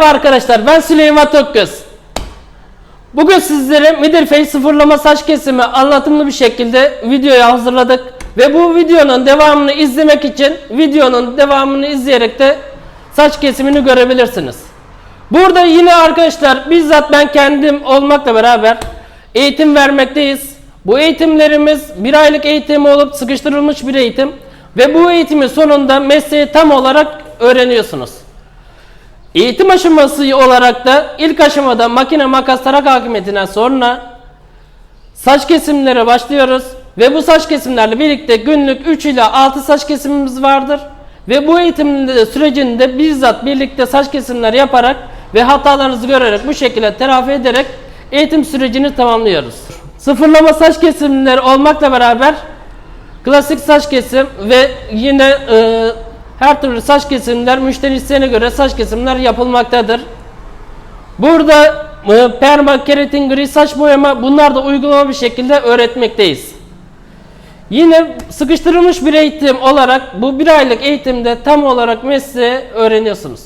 Merhaba arkadaşlar ben Süleyman Tökgöz. Bugün sizlere Midilfey sıfırlama saç kesimi anlatımlı bir şekilde videoyu hazırladık. Ve bu videonun devamını izlemek için videonun devamını izleyerek de saç kesimini görebilirsiniz. Burada yine arkadaşlar bizzat ben kendim olmakla beraber eğitim vermekteyiz. Bu eğitimlerimiz bir aylık eğitim olup sıkıştırılmış bir eğitim. Ve bu eğitimin sonunda mesleği tam olarak öğreniyorsunuz. Eğitim aşaması olarak da ilk aşamada makine makas tarak hakimiyetinden sonra saç kesimlere başlıyoruz. Ve bu saç kesimlerle birlikte günlük 3 ila 6 saç kesimimiz vardır. Ve bu eğitim sürecinde bizzat birlikte saç kesimler yaparak ve hatalarınızı görerek bu şekilde telafi ederek eğitim sürecini tamamlıyoruz. Sıfırlama saç kesimleri olmakla beraber Klasik saç kesim ve yine e, her türlü saç kesimler müşteri isteğine göre saç kesimler yapılmaktadır. Burada e, perma, keratin, gri saç boyama bunlar da uygulama bir şekilde öğretmekteyiz. Yine sıkıştırılmış bir eğitim olarak bu bir aylık eğitimde tam olarak mesleği öğreniyorsunuz.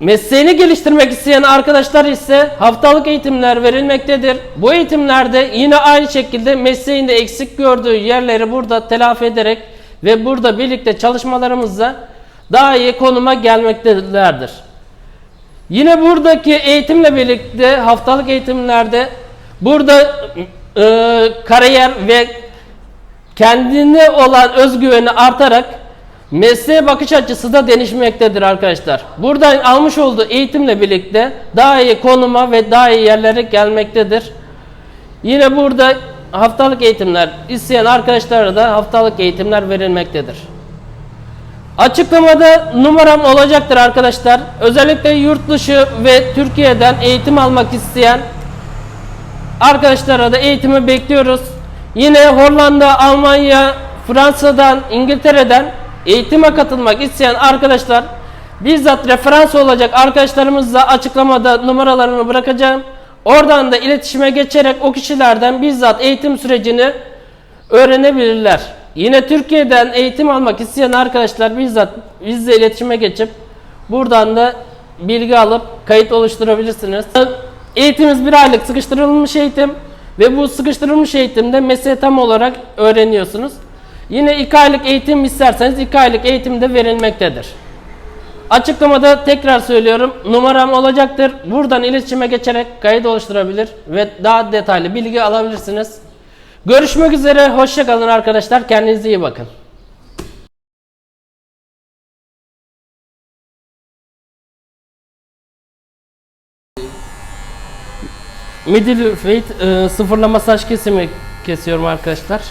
Mesleğini geliştirmek isteyen arkadaşlar ise haftalık eğitimler verilmektedir. Bu eğitimlerde yine aynı şekilde mesleğinde eksik gördüğü yerleri burada telafi ederek ve burada birlikte çalışmalarımızla daha iyi konuma gelmektedirler. Yine buradaki eğitimle birlikte haftalık eğitimlerde burada e, kariyer ve kendine olan özgüveni artarak mesleğe bakış açısı da değişmektedir arkadaşlar. Buradan almış olduğu eğitimle birlikte daha iyi konuma ve daha iyi yerlere gelmektedir. Yine burada haftalık eğitimler isteyen arkadaşlara da haftalık eğitimler verilmektedir. Açıklamada numaram olacaktır arkadaşlar. Özellikle yurt dışı ve Türkiye'den eğitim almak isteyen arkadaşlara da eğitimi bekliyoruz. Yine Hollanda, Almanya, Fransa'dan, İngiltere'den eğitime katılmak isteyen arkadaşlar bizzat referans olacak arkadaşlarımızla açıklamada numaralarını bırakacağım. Oradan da iletişime geçerek o kişilerden bizzat eğitim sürecini öğrenebilirler. Yine Türkiye'den eğitim almak isteyen arkadaşlar bizzat bizle iletişime geçip buradan da bilgi alıp kayıt oluşturabilirsiniz. Eğitimimiz bir aylık sıkıştırılmış eğitim ve bu sıkıştırılmış eğitimde mesleği tam olarak öğreniyorsunuz. Yine 2 aylık eğitim isterseniz 2 aylık eğitim de verilmektedir. Açıklamada tekrar söylüyorum numaram olacaktır. Buradan iletişime geçerek kayıt oluşturabilir ve daha detaylı bilgi alabilirsiniz. Görüşmek üzere. Hoşçakalın arkadaşlar. Kendinize iyi bakın. Middle weight e, sıfırlama saç kesimi kesiyorum arkadaşlar.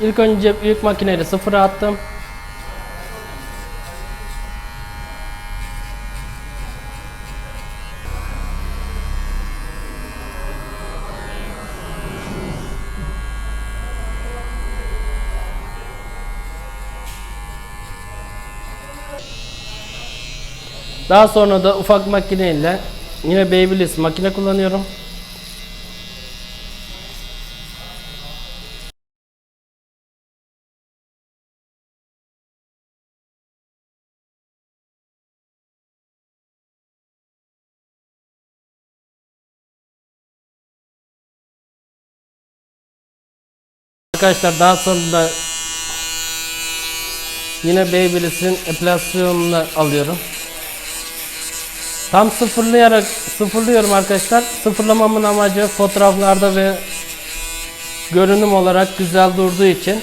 İlk önce büyük makineyle sıfıra attım. Daha sonra da ufak makineyle yine Babyliss makine kullanıyorum. Arkadaşlar daha sonra yine Babyliss'in epilasyonunu alıyorum. Tam sıfırlayarak sıfırlıyorum arkadaşlar. Sıfırlamamın amacı fotoğraflarda ve görünüm olarak güzel durduğu için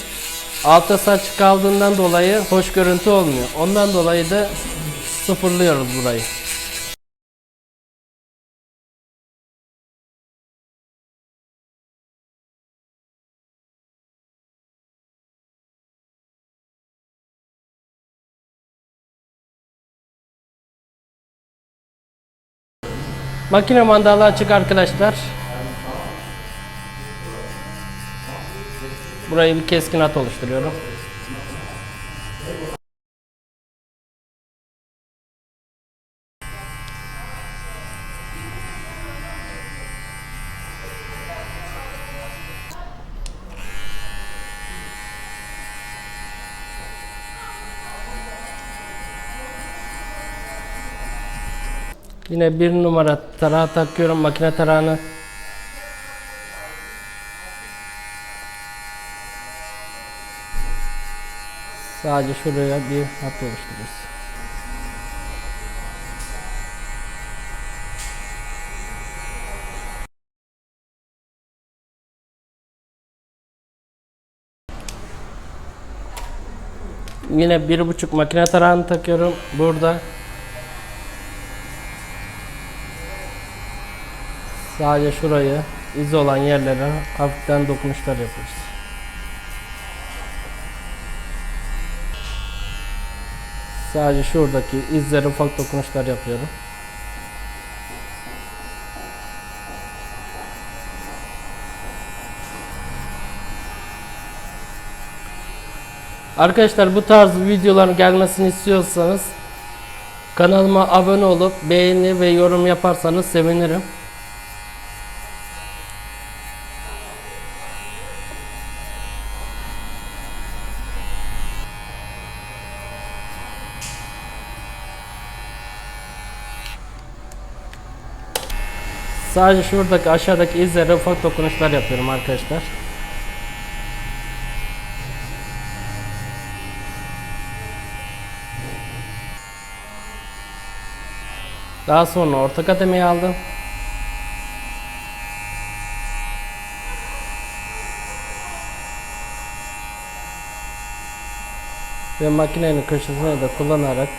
altta saç kaldığından dolayı hoş görüntü olmuyor. Ondan dolayı da sıfırlıyoruz burayı. Makine mandalı açık arkadaşlar. Burayı bir keskin hat oluşturuyorum. Yine bir numara tarağı takıyorum makine tarağını. Sadece şuraya bir hat oluşturuyoruz. Yine bir buçuk makine tarağını takıyorum burada. Sadece şurayı iz olan yerlere hafiften dokunuşlar yapıyoruz. Sadece şuradaki izlere ufak dokunuşlar yapıyorum. Arkadaşlar bu tarz videoların gelmesini istiyorsanız kanalıma abone olup beğeni ve yorum yaparsanız sevinirim. Sadece şuradaki aşağıdaki izlere ufak dokunuşlar yapıyorum arkadaşlar. Daha sonra orta kademeyi aldım. Ve makinenin köşesine de kullanarak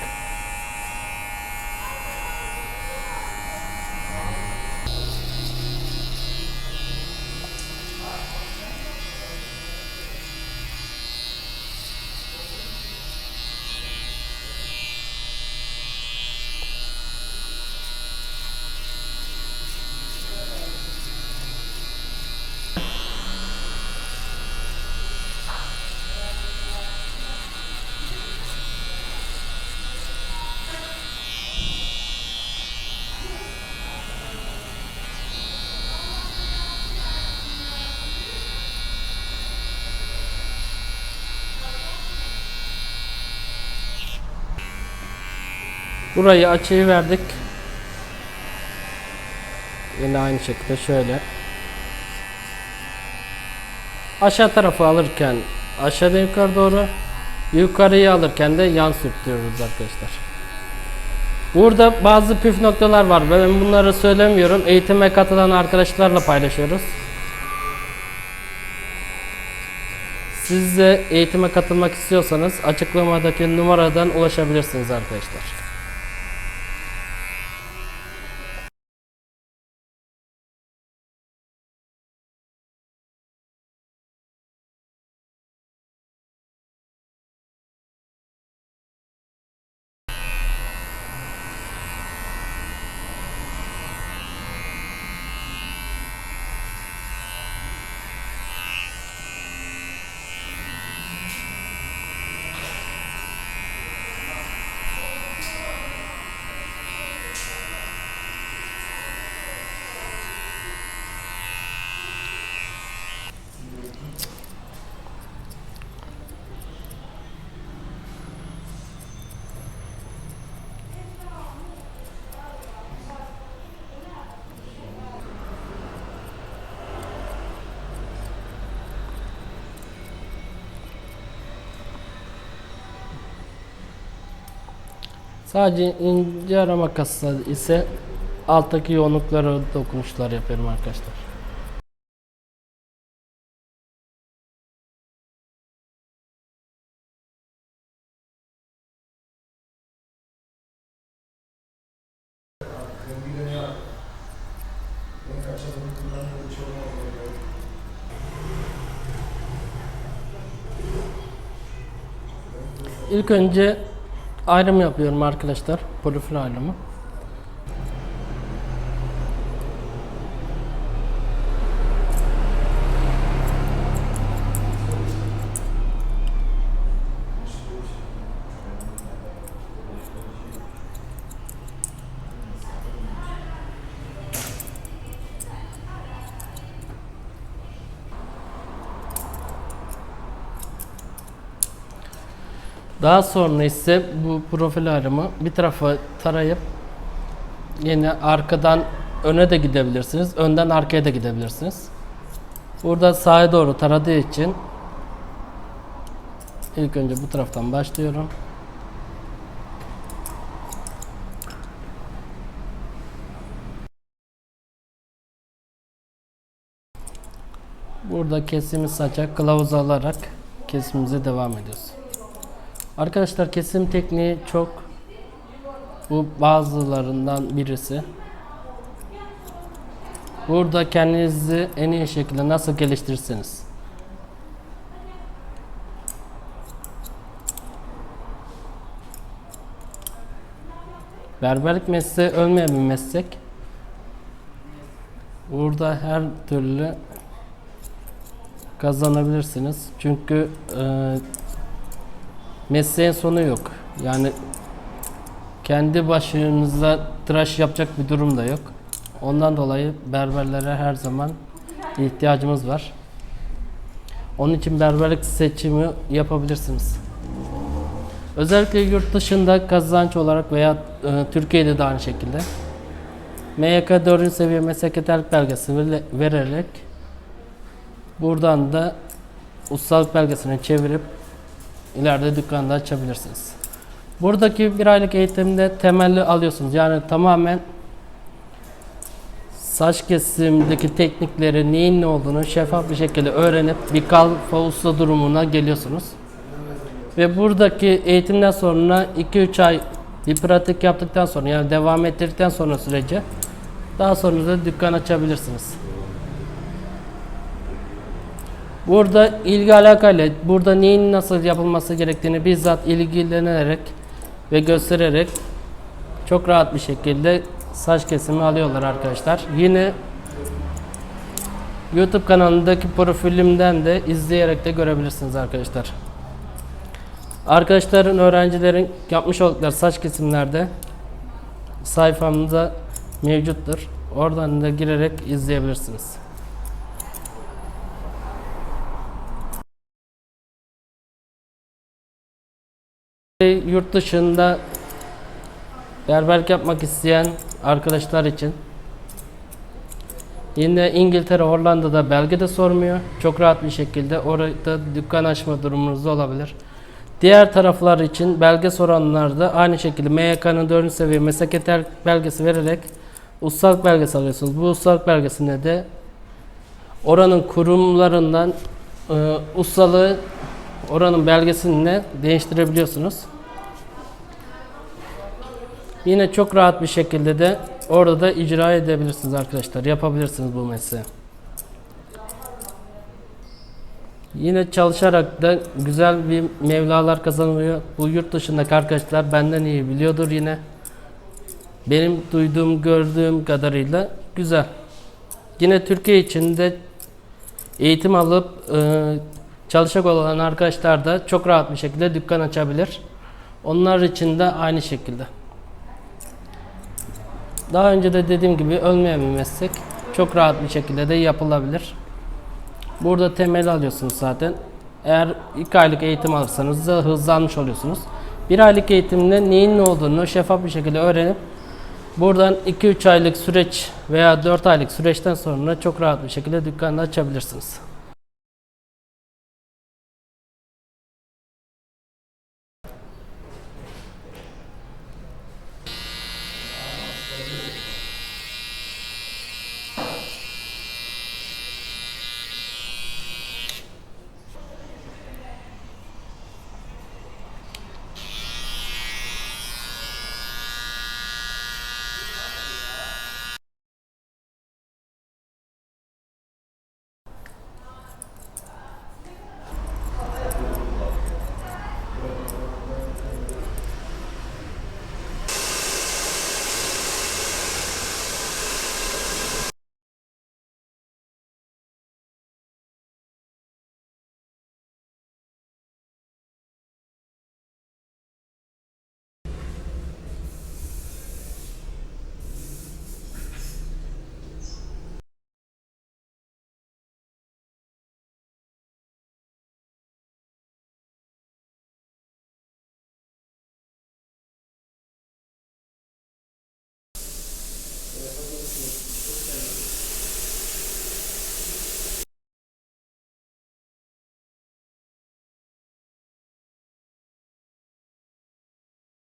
Burayı açıyı verdik. Yine aynı şekilde şöyle. Aşağı tarafı alırken aşağıda yukarı doğru yukarıyı alırken de yan sürtüyoruz arkadaşlar. Burada bazı püf noktalar var. Ben bunları söylemiyorum. Eğitime katılan arkadaşlarla paylaşıyoruz. Siz de eğitime katılmak istiyorsanız açıklamadaki numaradan ulaşabilirsiniz arkadaşlar. Sadece ince arama kasa ise alttaki yoğunluklara dokunuşlar yapıyorum arkadaşlar. İlk önce ayrım yapıyorum arkadaşlar. Profil ayrımı. Daha sonra ise bu profil ayrımı bir tarafa tarayıp Yine arkadan öne de gidebilirsiniz. Önden arkaya da gidebilirsiniz. Burada sağa doğru taradığı için ilk önce bu taraftan başlıyorum. Burada kesimi saça kılavuz alarak kesimimize devam ediyoruz. Arkadaşlar kesim tekniği çok bu bazılarından birisi. Burada kendinizi en iyi şekilde nasıl geliştirirsiniz? Berberlik mesleği ölmeyen bir meslek. Burada her türlü kazanabilirsiniz. Çünkü e, mesleğin sonu yok. Yani kendi başınıza tıraş yapacak bir durum da yok. Ondan dolayı berberlere her zaman ihtiyacımız var. Onun için berberlik seçimi yapabilirsiniz. Özellikle yurt dışında kazanç olarak veya e, Türkiye'de de aynı şekilde MYK 4. seviye meslek yeterlik belgesi vere- vererek buradan da ustalık belgesini çevirip ileride dükkanda açabilirsiniz. Buradaki bir aylık eğitimde temelli alıyorsunuz. Yani tamamen saç kesimdeki teknikleri neyin ne olduğunu şeffaf bir şekilde öğrenip bir kalfa usta durumuna geliyorsunuz. Ve buradaki eğitimden sonra 2-3 ay bir pratik yaptıktan sonra yani devam ettirdikten sonra sürece daha sonra da dükkan açabilirsiniz. Burada ilgi alakayla burada neyin nasıl yapılması gerektiğini bizzat ilgilenerek ve göstererek çok rahat bir şekilde saç kesimi alıyorlar arkadaşlar. Yine YouTube kanalındaki profilimden de izleyerek de görebilirsiniz arkadaşlar. Arkadaşların, öğrencilerin yapmış oldukları saç kesimlerde sayfamda mevcuttur. Oradan da girerek izleyebilirsiniz. Yurt dışında berberlik yapmak isteyen arkadaşlar için yine İngiltere, Hollanda'da belge de sormuyor. Çok rahat bir şekilde orada dükkan açma durumunuz olabilir. Diğer taraflar için belge soranlar da aynı şekilde MYK'nın 4. seviye meslek yeterlik belgesi vererek ustalık belgesi alıyorsunuz. Bu ustalık belgesinde de oranın kurumlarından e, ustalığı oranın belgesini değiştirebiliyorsunuz. Yine çok rahat bir şekilde de orada da icra edebilirsiniz arkadaşlar. Yapabilirsiniz bu mesleği. Yine çalışarak da güzel bir mevlalar kazanılıyor. Bu yurt dışındaki arkadaşlar benden iyi biliyordur yine. Benim duyduğum, gördüğüm kadarıyla güzel. Yine Türkiye içinde eğitim alıp e, çalışacak olan arkadaşlar da çok rahat bir şekilde dükkan açabilir. Onlar için de aynı şekilde. Daha önce de dediğim gibi ölmeyen bir meslek. Çok rahat bir şekilde de yapılabilir. Burada temel alıyorsunuz zaten. Eğer 2 aylık eğitim alırsanız da hızlanmış oluyorsunuz. Bir aylık eğitimde neyin ne olduğunu şeffaf bir şekilde öğrenip buradan 2-3 aylık süreç veya 4 aylık süreçten sonra çok rahat bir şekilde dükkanı açabilirsiniz.